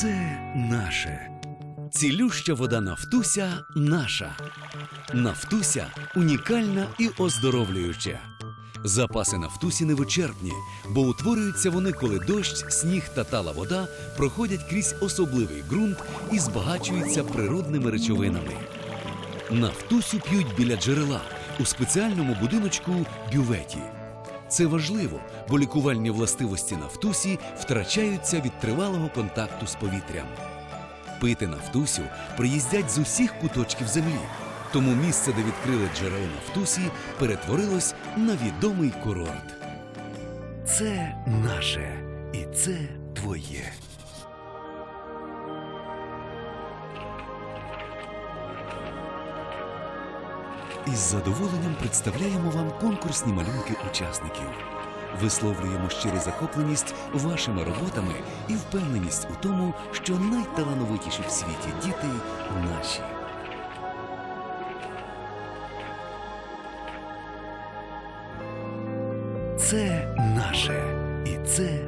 Це наше. Цілюща вода Нафтуся наша. Нафтуся унікальна і оздоровлююча. Запаси Нафтусі невичерпні, бо утворюються вони, коли дощ, сніг та тала вода проходять крізь особливий ґрунт і збагачуються природними речовинами. Нафтусю п'ють біля джерела у спеціальному будиночку бюветі. Це важливо, бо лікувальні властивості нафтусі втрачаються від тривалого контакту з повітрям. Пити нафтусю приїздять з усіх куточків землі. Тому місце, де відкрили джерело нафтусі, перетворилось на відомий курорт. Це наше і це твоє. Із задоволенням представляємо вам конкурсні малюнки учасників. Висловлюємо щиру захопленість вашими роботами і впевненість у тому, що найталановитіші в світі діти наші. Це наше і це.